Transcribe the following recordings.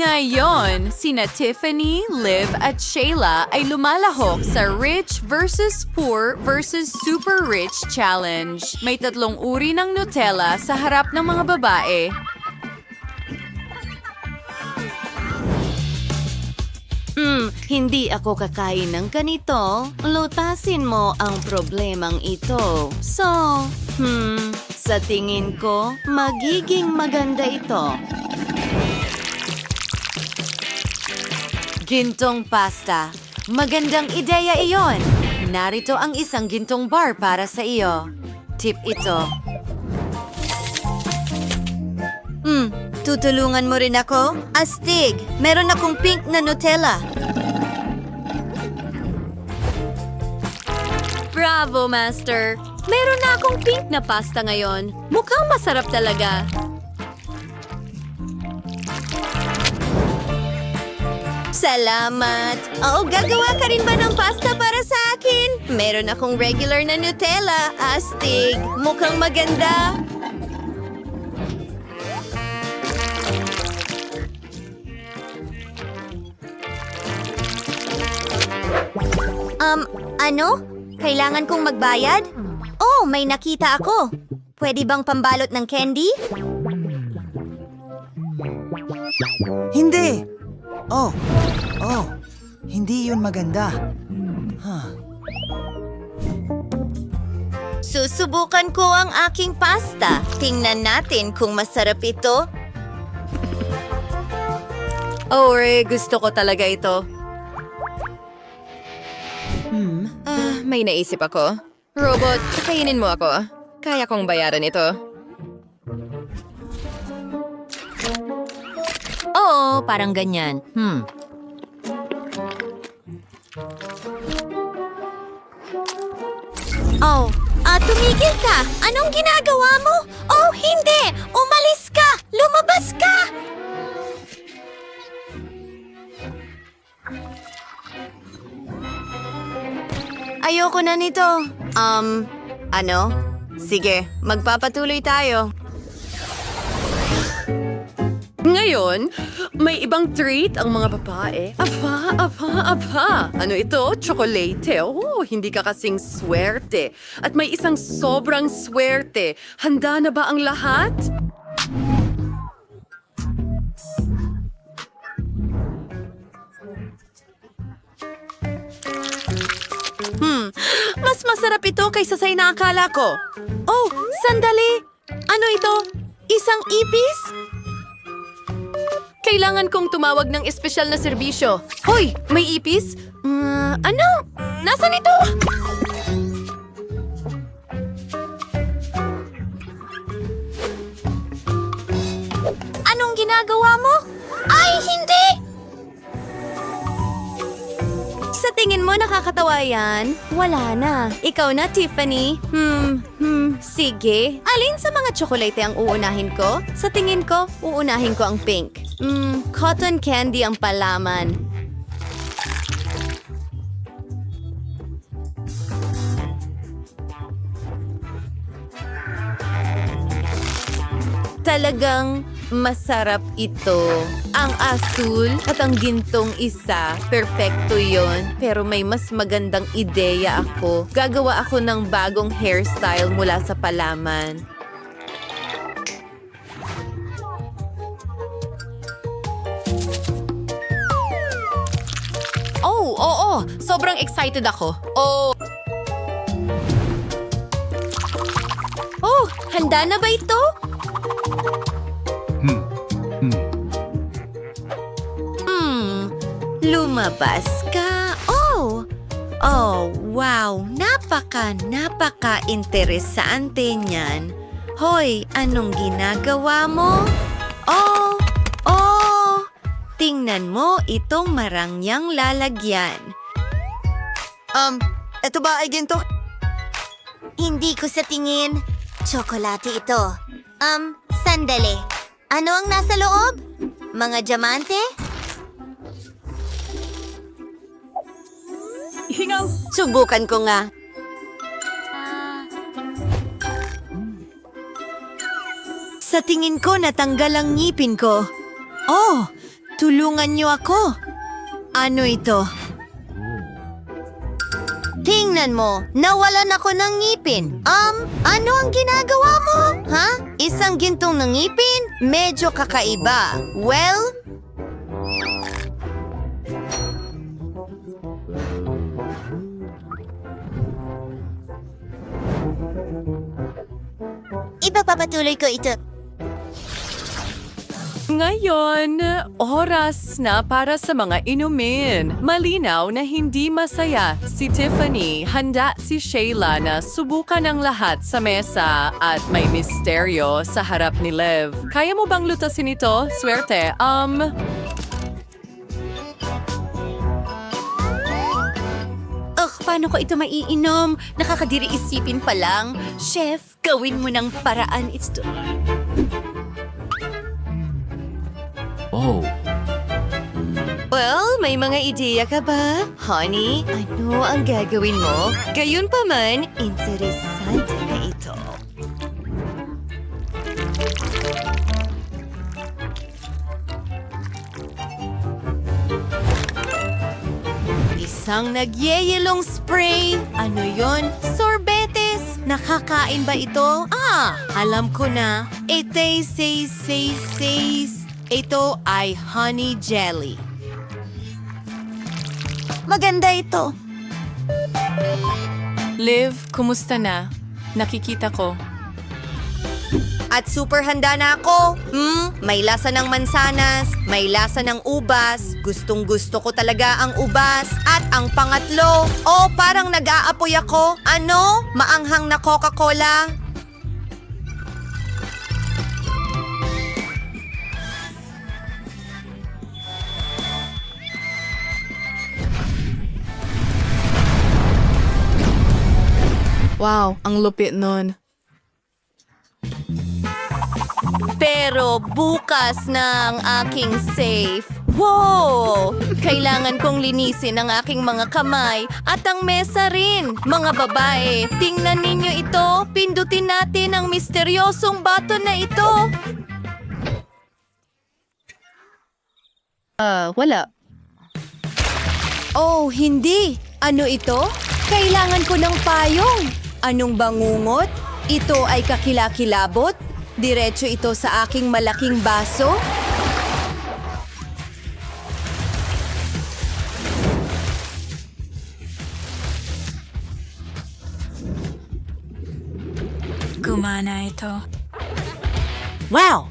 Ngayon, sina Tiffany, Liv at Shayla ay lumalahok sa Rich versus Poor versus Super Rich Challenge. May tatlong uri ng Nutella sa harap ng mga babae. Hmm, hindi ako kakain ng ganito. Lutasin mo ang problemang ito. So, hmm, sa tingin ko, magiging maganda ito. Gintong pasta. Magandang ideya iyon. Narito ang isang gintong bar para sa iyo. Tip ito. Hmm, tutulungan mo rin ako? Astig, meron akong pink na Nutella. Bravo, Master! Meron na akong pink na pasta ngayon. Mukhang masarap talaga. Salamat! Oh, gagawa ka rin ba ng pasta para sa akin? Meron akong regular na Nutella, astig. Mukhang maganda. Um, ano? Kailangan kong magbayad? Oh, may nakita ako. Pwede bang pambalot ng candy? Hindi! Oh, oh, hindi yun maganda. Huh. Susubukan ko ang aking pasta. Tingnan natin kung masarap ito. Oh, Ray, gusto ko talaga ito. Hmm, ah, may naisip ako. Robot, kainin mo ako. Kaya kong bayaran ito. Oo, parang ganyan. Hmm. Oh, ah, tumigil ka! Anong ginagawa mo? Oh, hindi! Umalis ka! Lumabas ka! Ayoko na nito. Um, ano? Sige, magpapatuloy tayo. Ngayon, may ibang treat ang mga babae. Aba, aba, aba. Ano ito? Chocolate. Oh, hindi ka kasing swerte. At may isang sobrang swerte. Handa na ba ang lahat? Hmm, mas masarap ito kaysa sa inaakala ko. Oh, sandali! Ano ito? Isang ipis? Kailangan kong tumawag ng espesyal na serbisyo. Hoy, may ipis? Mm, ano? Nasaan ito? Anong ginagawa mo? Ay, hindi! Sa tingin mo nakakatawa yan? Wala na. Ikaw na, Tiffany. Hmm, hmm, sige. Alin sa mga tsokolate ang uunahin ko? Sa tingin ko, uunahin ko ang pink. Hmm, cotton candy ang palaman. Talagang masarap ito. Ang asul at ang gintong isa, perpekto yon. Pero may mas magandang ideya ako. Gagawa ako ng bagong hairstyle mula sa palaman. Oh, oo, sobrang excited ako. Oh, Oh, handa na ba ito? Hmm, lumabas ka. Oh, oh, wow, napaka, napaka interesante niyan. Hoy, anong ginagawa mo? Oh, tingnan mo itong marangyang lalagyan. Um, eto ba ay ginto? Hindi ko sa tingin. Tsokolate ito. Um, sandali. Ano ang nasa loob? Mga diamante? Hingaw. Subukan ko nga. Sa tingin ko natanggal ang ngipin ko. Oh, Tulungan niyo ako. Ano ito? Tingnan mo, nawalan ako ng ngipin. Um, ano ang ginagawa mo? Ha? Isang gintong ng ngipin? Medyo kakaiba. Well, ipagpapatuloy ko ito. Ngayon, oras na para sa mga inumin. Malinaw na hindi masaya si Tiffany. Handa si Shayla na subukan ang lahat sa mesa at may misteryo sa harap ni Lev. Kaya mo bang lutasin ito? Swerte. Um, paano ko ito maiinom? Nakakadiri isipin pa lang. Chef, gawin mo ng paraan. It's to... Oh. Well, may mga ideya ka ba? Honey, ano ang gagawin mo? Gayun pa man, interesante na ito. Isang nagyeyelong spray. Ano yon? Sorbetes. Nakakain ba ito? Ah, alam ko na. Ite say say says. Ito ay honey jelly. Maganda ito. Liv, kumusta na? Nakikita ko. At super handa na ako. Hmm, may lasa ng mansanas, may lasa ng ubas. Gustong gusto ko talaga ang ubas. At ang pangatlo, oh parang nag-aapoy ako. Ano? Maanghang na Coca-Cola? Wow, ang lupit nun. Pero bukas na ang aking safe. Wow! Kailangan kong linisin ang aking mga kamay at ang mesa rin. Mga babae, tingnan ninyo ito. Pindutin natin ang misteryosong bato na ito. Ah, wala. Oh, hindi. Ano ito? Kailangan ko ng payong. Anong bangungot? Ito ay kakilakilabot? Diretso ito sa aking malaking baso? Gumana ito. Wow!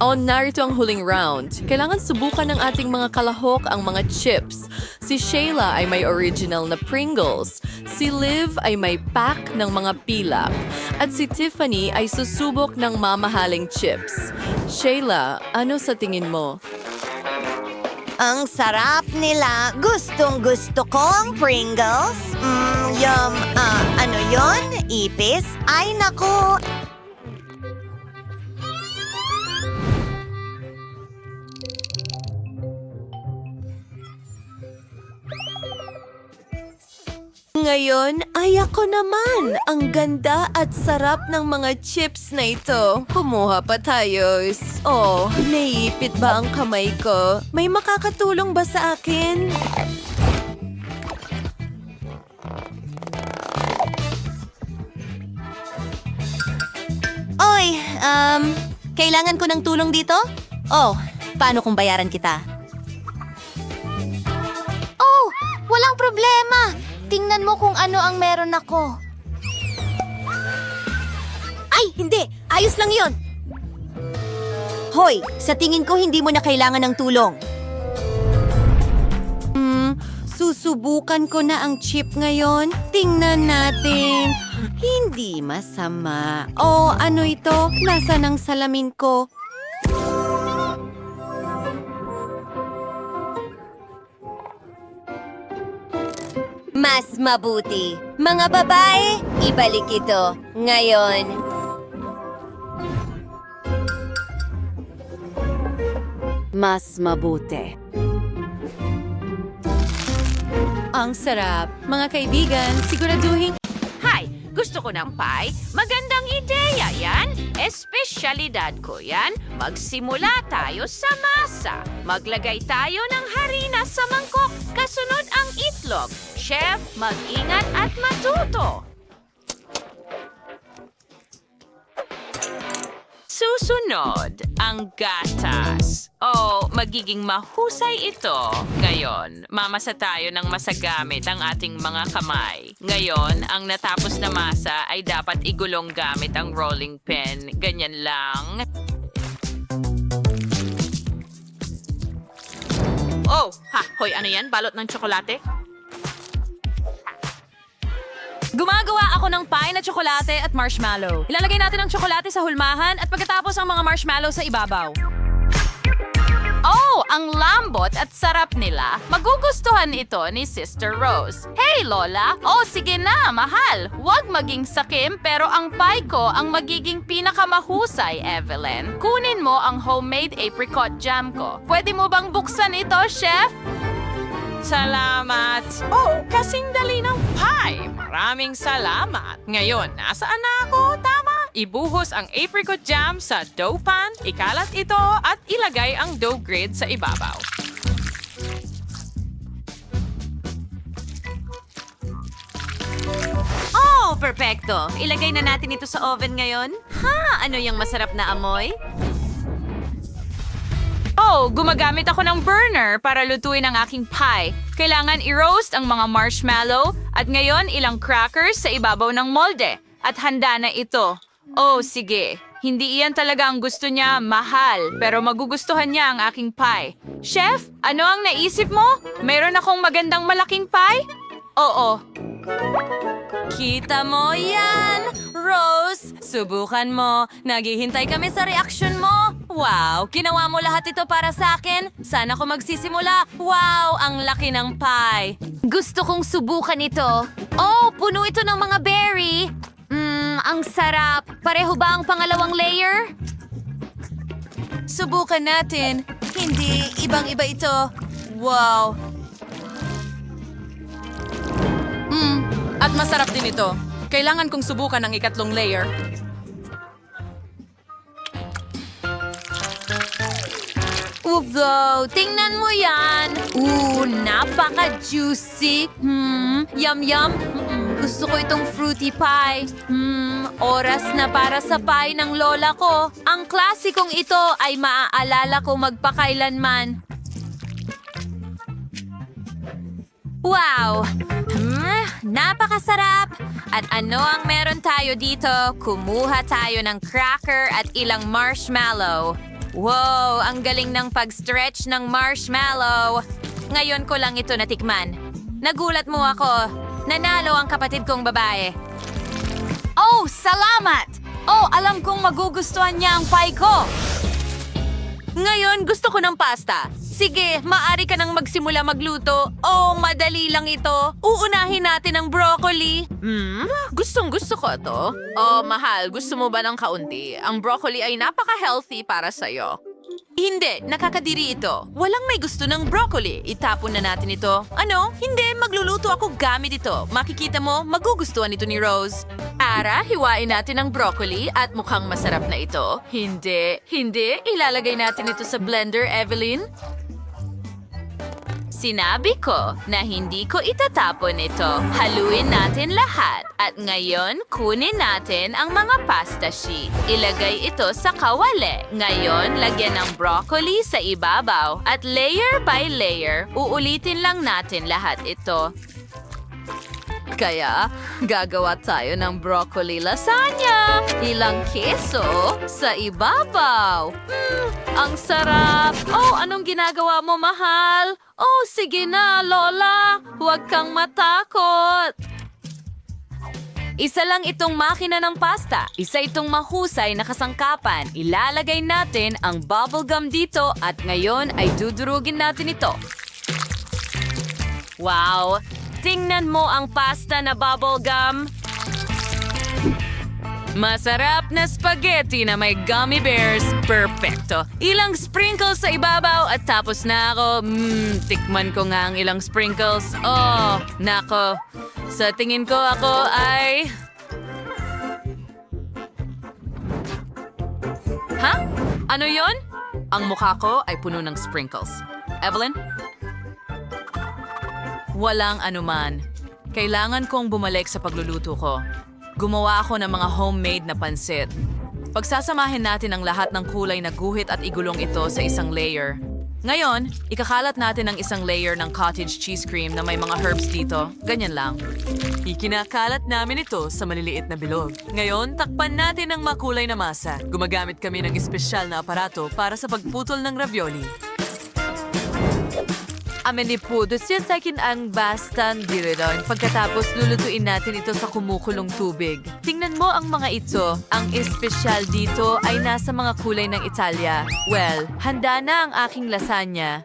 O narito ang huling round. Kailangan subukan ng ating mga kalahok ang mga chips. Si Shayla ay may original na Pringles. Si Liv ay may pack ng mga pilak. At si Tiffany ay susubok ng mamahaling chips. Shayla, ano sa tingin mo? Ang sarap nila. Gustong gusto ko ang Pringles. Mm, yum. Ah, ano yon? Ipis? Ay, naku. Ngayon ay ako naman. Ang ganda at sarap ng mga chips na ito. Kumuha pa tayo. Oh, naiipit ba ang kamay ko? May makakatulong ba sa akin? Oy, um, kailangan ko ng tulong dito? Oh, paano kung bayaran kita? Oh, walang problema. Tingnan mo kung ano ang meron ako. Ay, hindi! Ayos lang yon. Hoy, sa tingin ko hindi mo na kailangan ng tulong. Hmm, susubukan ko na ang chip ngayon. Tingnan natin. Hindi masama. Oh, ano ito? Nasa ng salamin ko? Mas mabuti. Mga babae, ibalik ito. Ngayon. Mas mabuti. Ang sarap. Mga kaibigan, siguraduhin Hi! Gusto ko ng pie? Magandang ideya yan! Espesyalidad ko yan. Magsimula tayo sa masa. Maglagay tayo ng harina sa mangkok. Kasunod ang itlog. Chef, mag-ingat at matuto. Susunod, ang gatas. Oh, magiging mahusay ito. Ngayon, mamasa tayo ng masagamit ang ating mga kamay. Ngayon, ang natapos na masa ay dapat igulong gamit ang rolling pin. Ganyan lang. Oh, ha, hoy, ano yan? Balot ng tsokolate? Gumagawa ako ng pie na tsokolate at marshmallow. Ilalagay natin ang tsokolate sa hulmahan at pagkatapos ang mga marshmallow sa ibabaw. Oh, ang lambot at sarap nila. Magugustuhan ito ni Sister Rose. Hey, Lola! Oh, sige na, mahal. Huwag maging sakim pero ang pie ko ang magiging pinakamahusay, Evelyn. Kunin mo ang homemade apricot jam ko. Pwede mo bang buksan ito, Chef? Salamat. Oh, kasing dali ng pie. Maraming salamat. Ngayon, nasaan na ako? Tama. Ibuhos ang apricot jam sa dough pan, ikalat ito at ilagay ang dough grid sa ibabaw. Oh, perfecto. Ilagay na natin ito sa oven ngayon. Ha, ano yung masarap na amoy? Oh, gumagamit ako ng burner para lutuin ang aking pie. Kailangan i-roast ang mga marshmallow at ngayon ilang crackers sa ibabaw ng molde. At handa na ito. Oh, sige. Hindi iyan talaga ang gusto niya, mahal. Pero magugustuhan niya ang aking pie. Chef, ano ang naisip mo? Mayroon akong magandang malaking pie? Oo. Kita mo yan! Rose, subukan mo. Naghihintay kami sa reaksyon mo. Wow, ginawa mo lahat ito para sa akin. Sana ko magsisimula. Wow, ang laki ng pie. Gusto kong subukan ito. Oh, puno ito ng mga berry. Mmm, ang sarap. Pareho ba ang pangalawang layer? Subukan natin. Hindi, ibang-iba ito. Wow. Mm, at masarap din ito. Kailangan kong subukan ang ikatlong layer. Wow, tingnan mo yan. Ooh, napaka-juicy. Hmm, yum yum. Mm, gusto ko itong fruity pie. Hmm, oras na para sa pie ng lola ko. Ang klasikong ito ay maaalala ko magpakailanman. Wow! Hmm, napakasarap! At ano ang meron tayo dito? Kumuha tayo ng cracker at ilang marshmallow. Wow! Ang galing ng pag-stretch ng marshmallow. Ngayon ko lang ito natikman. Nagulat mo ako. Nanalo ang kapatid kong babae. Oh, salamat! Oh, alam kong magugustuhan niya ang pie ko. Ngayon, gusto ko ng pasta. Sige, maari ka nang magsimula magluto. Oh, madali lang ito. Uunahin natin ang broccoli. Hmm, gustong gusto ko to. Oh, mahal, gusto mo ba ng kaunti? Ang broccoli ay napaka-healthy para sa'yo. Hindi, nakakadiri ito. Walang may gusto ng broccoli. Itapon na natin ito. Ano? Hindi, magluluto ako gamit ito. Makikita mo, magugustuhan ito ni Rose. Ara, hiwain natin ang broccoli at mukhang masarap na ito. Hindi, hindi. Ilalagay natin ito sa blender, Evelyn. Sinabi ko na hindi ko itatapon ito. Haluin natin lahat. At ngayon, kunin natin ang mga pasta sheet. Ilagay ito sa kawali. Ngayon, lagyan ng broccoli sa ibabaw. At layer by layer, uulitin lang natin lahat ito. Kaya, gagawa tayo ng broccoli lasagna. Ilang keso sa ibabaw. Mm, ang sarap. Oh, anong ginagawa mo, mahal? Oh, sige na, Lola. Huwag kang matakot. Isa lang itong makina ng pasta. Isa itong mahusay na kasangkapan. Ilalagay natin ang bubblegum dito at ngayon ay dudurugin natin ito. Wow! Tingnan mo ang pasta na bubblegum. Masarap na spaghetti na may gummy bears. Perfecto. Ilang sprinkles sa ibabaw at tapos na ako. Mmm, tikman ko nga ang ilang sprinkles. Oh, nako. Sa tingin ko ako ay... Ha? Ano yon? Ang mukha ko ay puno ng sprinkles. Evelyn? Walang anuman. Kailangan kong bumalik sa pagluluto ko. Gumawa ako ng mga homemade na pansit. Pagsasamahin natin ang lahat ng kulay na guhit at igulong ito sa isang layer. Ngayon, ikakalat natin ang isang layer ng cottage cheese cream na may mga herbs dito. Ganyan lang. Ikinakalat namin ito sa maliliit na bilog. Ngayon, takpan natin ang makulay na masa. Gumagamit kami ng espesyal na aparato para sa pagputol ng ravioli. Amenipudo siya sa akin ang bastan diridon. Pagkatapos lulutuin natin ito sa kumukulong tubig. Tingnan mo ang mga ito. Ang espesyal dito ay nasa mga kulay ng Italia. Well, handa na ang aking lasagna.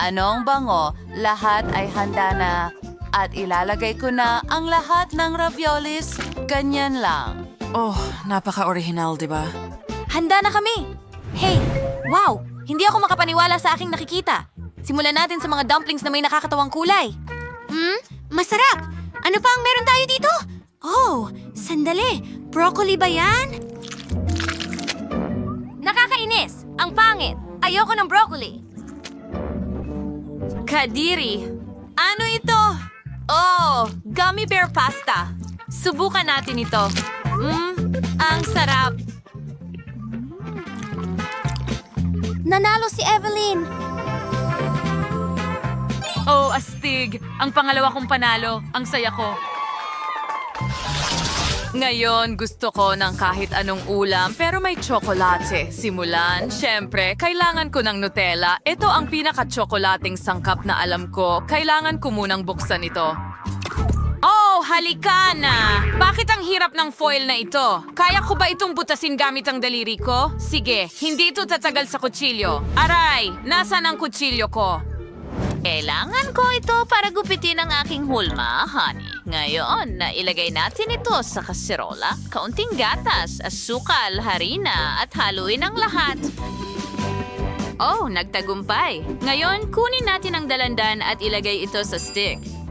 Anong bango? Lahat ay handa na. At ilalagay ko na ang lahat ng raviolis. Ganyan lang. Oh, napaka-original, di ba? Handa na kami! Hey! Wow! Hindi ako makapaniwala sa aking nakikita. Simulan natin sa mga dumplings na may nakakatawang kulay. Hmm? Masarap! Ano pa ang meron tayo dito? Oh, sandali. Broccoli ba yan? Nakakainis! Ang pangit! Ayoko ng broccoli. Kadiri, ano ito? Oh, gummy bear pasta. Subukan natin ito. Mmm, ang sarap. Nanalo si Evelyn! Oh, astig! Ang pangalawa kong panalo. Ang saya ko. Ngayon, gusto ko ng kahit anong ulam pero may tsokolate. Simulan, syempre, kailangan ko ng Nutella. Ito ang pinaka-tsokolating sangkap na alam ko. Kailangan ko munang buksan ito. Halika na! Bakit ang hirap ng foil na ito? Kaya ko ba itong butasin gamit ang daliri ko? Sige, hindi ito tatagal sa kutsilyo. Aray, nasan ang kutsilyo ko? Kailangan ko ito para gupitin ang aking hulma, honey. Ngayon, nailagay natin ito sa kaserola, kaunting gatas, asukal, harina, at haluin ang lahat. Oh, nagtagumpay. Ngayon, kunin natin ang dalandan at ilagay ito sa stick.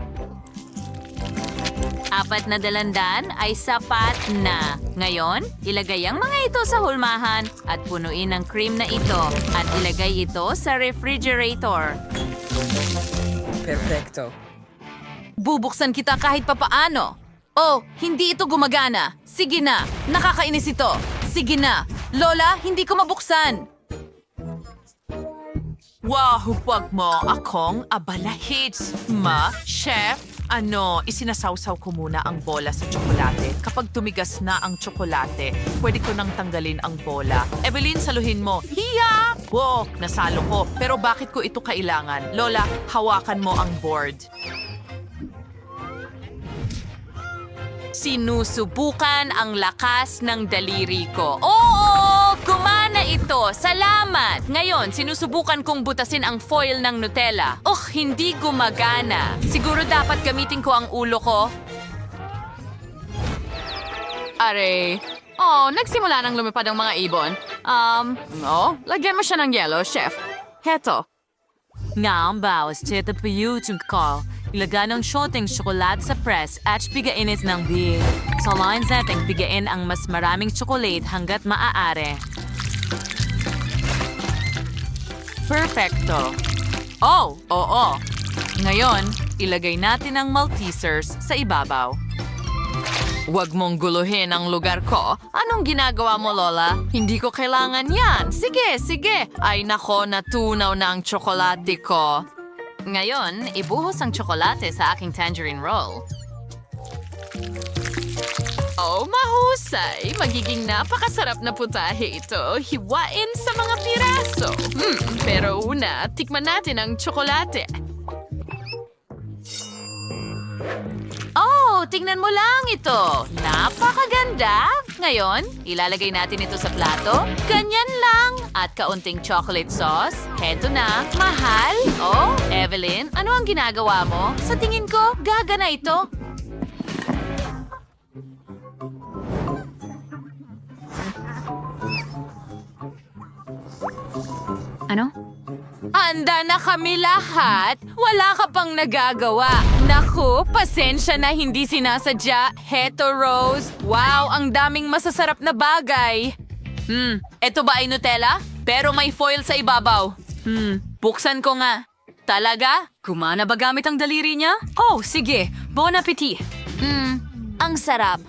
Apat na dalandan ay sapat na. Ngayon, ilagay ang mga ito sa hulmahan at punuin ng cream na ito at ilagay ito sa refrigerator. Bubuksan kita kahit papaano. Oh, hindi ito gumagana. Sige na, nakakainis ito. Sige na. Lola, hindi ko mabuksan. Wow, huwag mo akong abalahits. Ma, chef, ano, isinasawsaw ko muna ang bola sa tsokolate. Kapag tumigas na ang tsokolate, pwede ko nang tanggalin ang bola. Evelyn, saluhin mo. Hiya! Wow, nasalo ko. Pero bakit ko ito kailangan? Lola, hawakan mo ang board. Sinusubukan ang lakas ng daliri ko. Oo! Gumana ito! Salamat! Ngayon, sinusubukan kong butasin ang foil ng Nutella. Oh, hindi gumagana. Siguro dapat gamitin ko ang ulo ko. Are. Oh, nagsimula nang lumipad ang mga ibon. Um, oh, lagyan mo siya ng yellow, chef. Heto. Nga ang bawas tita pa YouTube call. Ilaga ng shooting tsokolat sa press at bigainit ng big. Sa line setting, bigain ang mas maraming tsokolate hanggat maaari. Perfecto. Oh, oo. Ngayon, ilagay natin ang Maltesers sa ibabaw. Huwag mong guluhin ang lugar ko. Anong ginagawa mo, Lola? Hindi ko kailangan yan. Sige, sige. Ay nako, natunaw na ang tsokolate ko. Ngayon, ibuhos ang tsokolate sa aking tangerine roll. Oh, mahusay! Magiging napakasarap na putahe ito. Hiwain sa mga piraso. Hmm, pero una, tikman natin ang tsokolate. Oh, tingnan mo lang ito. Napakaganda. Ngayon, ilalagay natin ito sa plato. Ganyan lang. At kaunting chocolate sauce. Heto na. Mahal. Oh, Evelyn, ano ang ginagawa mo? Sa tingin ko, gagana ito. Ano? Handa na kami lahat. Wala ka pang nagagawa. Naku, pasensya na hindi sinasadya. Heto, Rose. Wow, ang daming masasarap na bagay. Hmm, eto ba ay Nutella? Pero may foil sa ibabaw. Hmm, buksan ko nga. Talaga? Kumana ba gamit ang daliri niya? Oh, sige. Bon appetit. Hmm, ang sarap.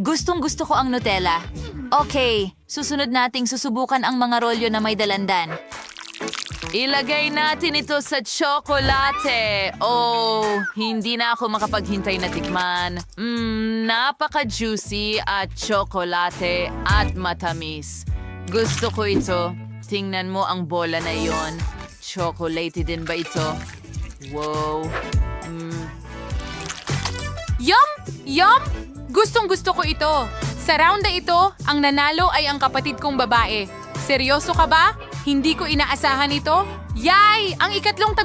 Gustong gusto ko ang Nutella. Okay, susunod nating susubukan ang mga rolyo na may dalandan. Ilagay natin ito sa tsokolate. Oh, hindi na ako makapaghintay na tikman. Mmm, napaka-juicy at tsokolate at matamis. Gusto ko ito. Tingnan mo ang bola na iyon. Chocolate din ba ito? Wow. Mm, Yum! Yum! Gustong gusto ko ito. Sa round na ito, ang nanalo ay ang kapatid kong babae. Seryoso ka ba? Hindi ko inaasahan ito? Yay! Ang ikatlong tag